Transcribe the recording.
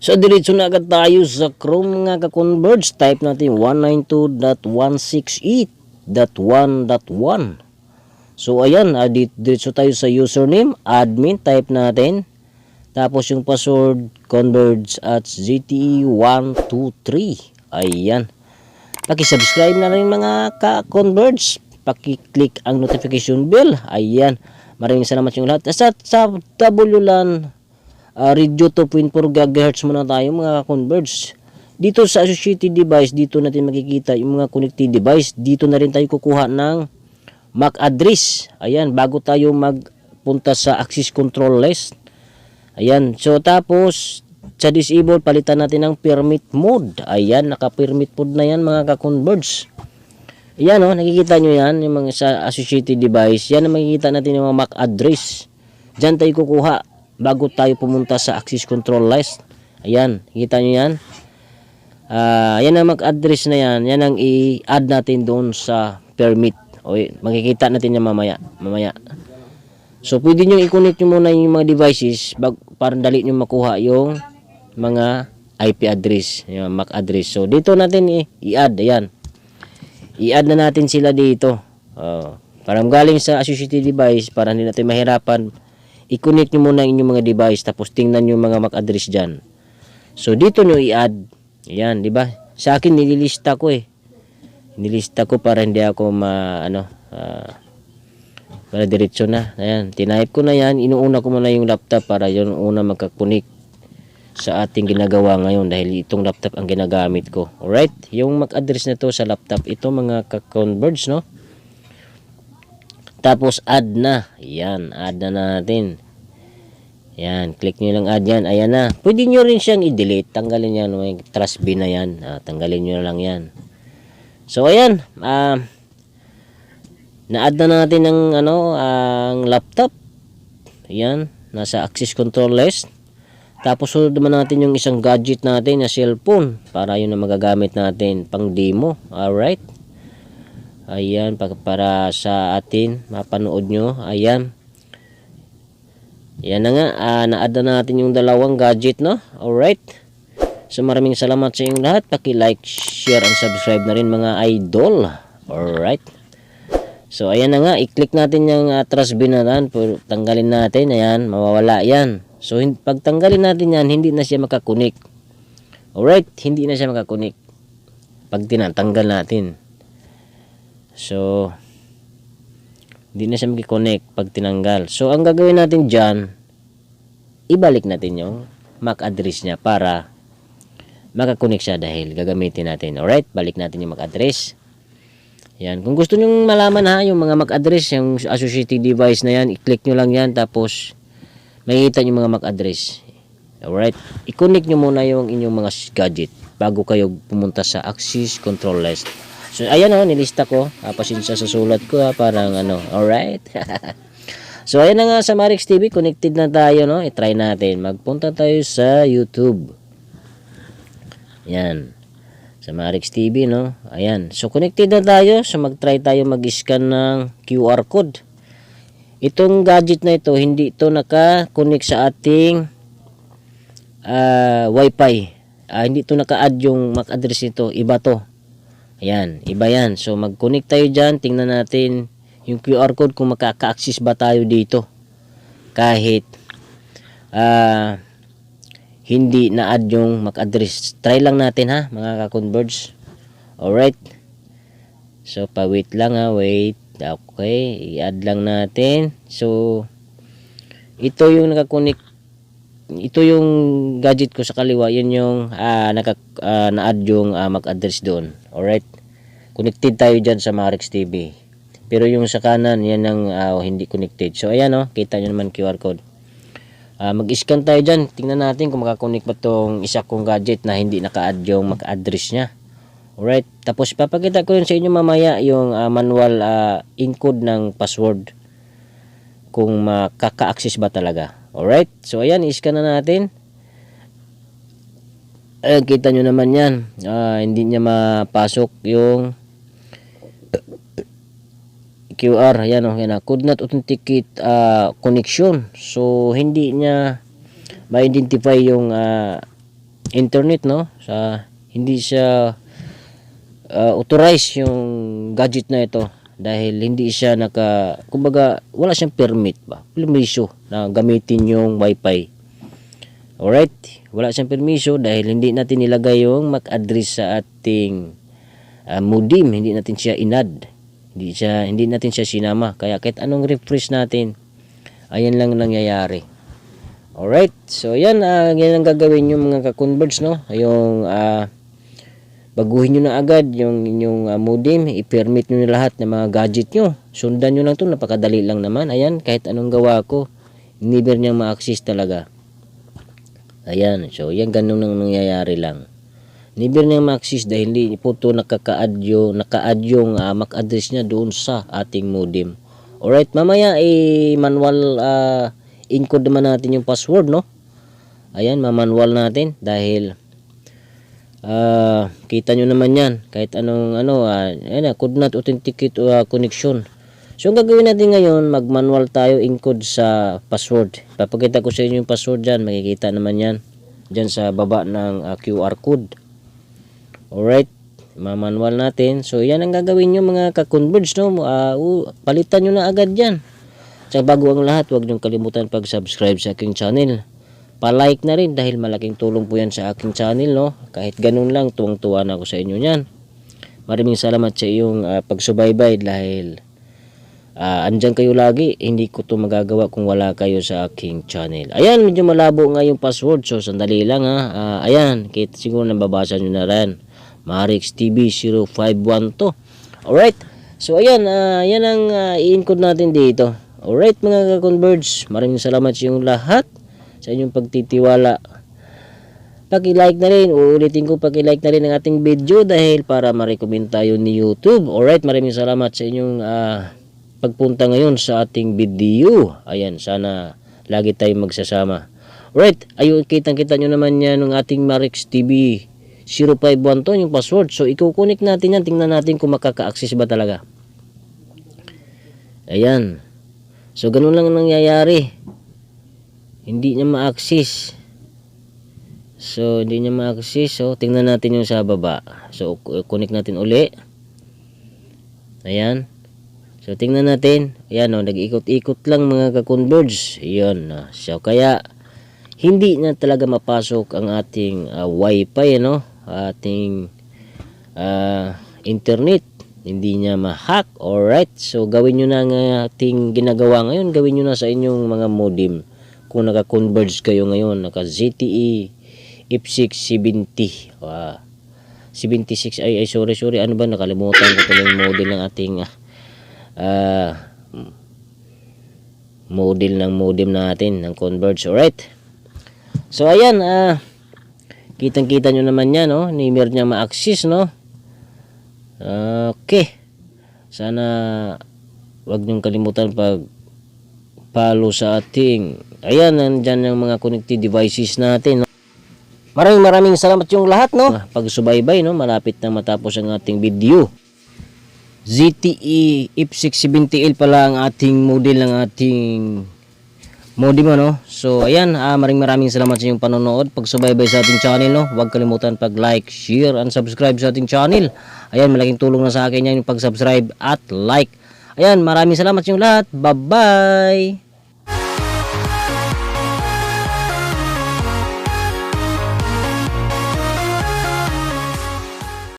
So diretso na agad tayo sa Chrome nga ka-converge. Type natin 192.168.1.1. So ayan, uh, diretso tayo sa username, admin, type natin. Tapos yung password, converge at ZTE123. Ayan. Paki-subscribe na rin mga ka-converge. Paki-click ang notification bell. Ayan. Maraming salamat yung lahat. Sa, sa WLAN uh, radio 2.4 GHz muna tayo mga converge dito sa associated device dito natin makikita yung mga connected device. Dito na rin tayo kukuha ng MAC address. Ayan bago tayo magpunta sa access control list. Ayan so tapos sa disable palitan natin ng permit mode. Ayan naka permit mode na yan mga ka-converge Ayan oh, nakikita nyo yan, yung mga sa associated device. Yan ang makikita natin yung mga MAC address. Diyan tayo kukuha bago tayo pumunta sa access control list. Ayan, kita nyo yan. Ah, yan ang MAC address na yan. Yan ang i-add natin doon sa permit. O, makikita natin yan mamaya. mamaya. So, pwede nyo i-connect nyo muna yung mga devices bag, para dali nyo makuha yung mga IP address, yung MAC address. So, dito natin i-add. Ayan i-add na natin sila dito. Uh, parang galing sa associated device para hindi natin mahirapan. I-connect nyo muna inyong mga device tapos tingnan nyo mga MAC address dyan. So dito nyo i-add. Yan, di ba? Sa akin nililista ko eh. Nilista ko para hindi ako ma ano uh, para diretso na. Ayan, tinype ko na yan. Inuuna ko muna yung laptop para yun una magkakunik sa ating ginagawa ngayon dahil itong laptop ang ginagamit ko. Alright? Yung MAC address na to sa laptop, ito mga ka-converge, no? Tapos add na. Yan, add na natin. Yan, click nyo lang add yan. Ayan na. Pwede nyo rin siyang i-delete. Tanggalin yan. May trust bin na yan. Ah, tanggalin nyo lang yan. So, ayan. Ah, na-add na natin ang, ano, ang laptop. Ayan. Nasa access control list. Tapos sunod naman natin yung isang gadget natin na cellphone para yun na magagamit natin pang demo. Alright. Ayan, para, sa atin, mapanood nyo. Ayan. Yan na nga, uh, na-add na natin yung dalawang gadget, no? Alright. So maraming salamat sa inyong lahat. Paki-like, share, and subscribe na rin mga idol. Alright. So ayan na nga, i-click natin yung uh, trust bin na yan. Tanggalin natin, ayan, mawawala yan. So, pag tanggalin natin yan, hindi na siya makakunik. Alright, hindi na siya makakunik. Pag tinatanggal natin. So, hindi na siya makikunik pag tinanggal. So, ang gagawin natin dyan, ibalik natin yung MAC address niya para makakunik siya dahil gagamitin natin. Alright, balik natin yung MAC address. Yan. Kung gusto nyo malaman ha, yung mga MAC address, yung associated device na yan, i-click nyo lang yan, tapos makikita nyo mga MAC address. Alright? I-connect nyo muna yung inyong mga gadget bago kayo pumunta sa access control list. So, ayan o, nilista ko. Ah, pasensya sa sulat ko ha, parang ano, alright? so, ayan na nga sa Marix TV, connected na tayo, no? I-try natin. Magpunta tayo sa YouTube. Ayan. Sa Marix TV, no? Ayan. So, connected na tayo. So, mag-try tayo mag-scan ng QR code. Itong gadget na ito, hindi ito naka-connect sa ating uh, Wi-Fi. Uh, hindi ito naka-add yung MAC address nito. Iba to. Ayan, iba yan. So, mag-connect tayo dyan. Tingnan natin yung QR code kung makaka-access ba tayo dito. Kahit uh, hindi na-add yung MAC address. Try lang natin ha, mga ka-converge. Alright. So, pa-wait lang ha. Wait. Okay, i-add lang natin. So, ito yung nakakunik ito yung gadget ko sa kaliwa, yun yung uh, naka, uh, na-add yung uh, MAC address doon. Alright? Connected tayo dyan sa Marix TV. Pero yung sa kanan, yan ang uh, hindi connected. So, ayan oh, kita nyo naman QR code. Uh, mag-scan tayo dyan. Tingnan natin kung makakonect pa tong isa kong gadget na hindi naka-add yung MAC address niya. Alright, tapos papakita ko rin sa inyo mamaya yung uh, manual uh, encode ng password kung makaka-access ba talaga. Alright, so ayan, i-scan na natin. Ayan, kita nyo naman yan. Uh, hindi niya mapasok yung QR. Ayan oh, yan, could not authenticate uh, connection. So, hindi niya ma-identify yung uh, internet no sa hindi siya uh, authorize yung gadget na ito dahil hindi siya naka kumbaga wala siyang permit ba? Permiso na gamitin yung wifi. Alright? Wala siyang permiso dahil hindi natin nilagay yung MAC address sa ating uh, modem. Hindi natin siya inad hindi siya hindi natin siya sinama. Kaya kahit anong refresh natin ayan lang nangyayari. Alright? So yan uh, yan ang gagawin yung mga ka-converge no? Yung uh, baguhin nyo na agad yung inyong uh, modem, i-permit nyo na lahat ng mga gadget nyo. Sundan nyo lang to napakadali lang naman. Ayan, kahit anong gawa ko, never niyang ma-access talaga. Ayan, so yan ganun nang nangyayari lang. Never niyang ma-access dahil hindi po to nakaka-add yung, naka-add yung uh, MAC address niya doon sa ating modem. Alright, mamaya eh, manual uh, encode naman natin yung password, no? Ayan, mamanual natin dahil Ah, kita nyo naman yan. Kahit anong ano, uh, ayan, could not authenticate uh, connection. So, ang gagawin natin ngayon, mag-manual tayo encode sa password. Papakita ko sa inyo yung password dyan. Makikita naman yan. Dyan sa baba ng uh, QR code. Alright. Ma-manual natin. So, yan ang gagawin nyo mga ka-converge. No? Uh, uh, palitan nyo na agad yan. Sa bago ang lahat, huwag nyo kalimutan pag-subscribe sa aking channel pa-like na rin dahil malaking tulong po yan sa aking channel no? Kahit ganun lang tuwang-tuwa na ako sa inyo niyan. Maraming salamat sa iyong uh, pagsubaybay dahil uh, andyan kayo lagi. Hindi ko to magagawa kung wala kayo sa aking channel. Ayan medyo malabo nga yung password so sandali lang ha? Uh, ayan kita siguro nababasa nyo na rin. Marix TV 051 to. Alright so ayan uh, yan ang uh, i-encode natin dito. Alright mga ka-converge maraming salamat sa inyong lahat sa inyong pagtitiwala. Paki-like na rin, uulitin ko paki-like na rin ang ating video dahil para ma-recommend tayo ni YouTube. Alright, maraming salamat sa inyong uh, pagpunta ngayon sa ating video. Ayan, sana lagi tayong magsasama. Alright, ayun, kitang-kita nyo naman yan ng ating Marix TV 051 to, yung password. So, ikukunik natin yan. Tingnan natin kung makaka-access ba talaga. Ayan. So, ganun lang nangyayari hindi niya ma-access. So hindi niya ma-access. So tingnan natin yung sa baba. So connect natin uli. Ayan. So tingnan natin. Ayan o oh, nag-ikot-ikot lang mga ka-converge. Yun uh, so kaya hindi na talaga mapasok ang ating uh, wifi no ating uh, internet. Hindi niya ma-hack. Alright. So gawin nyo na ang ating ginagawa ngayon. Gawin nyo na sa inyong mga modem kung naka-converge kayo ngayon, naka ZTE F670. Wow. 76 ay, ay sorry sorry. Ano ba? Nakalimutan ko tuloy model ng ating uh, model ng modem natin ng converge. Alright. So ayan uh, kitang kita nyo naman yan no? Nimer niya ma-access no? Okay. Sana wag niyong kalimutan pag follow sa ating ayan nandyan yung mga connected devices natin no? maraming maraming salamat yung lahat no? Pagsubaybay no? Malapit na matapos ang ating video. ZTE F670L pala ang ating model ng ating modem no? So ayan ah, maraming maraming salamat sa inyong panonood pagsubaybay sa ating channel no? Huwag kalimutan pag like share and subscribe sa ating channel. Ayan malaking tulong na sa akin yan yung pag subscribe at like Ayan, maraming salamat sa lahat. Bye-bye!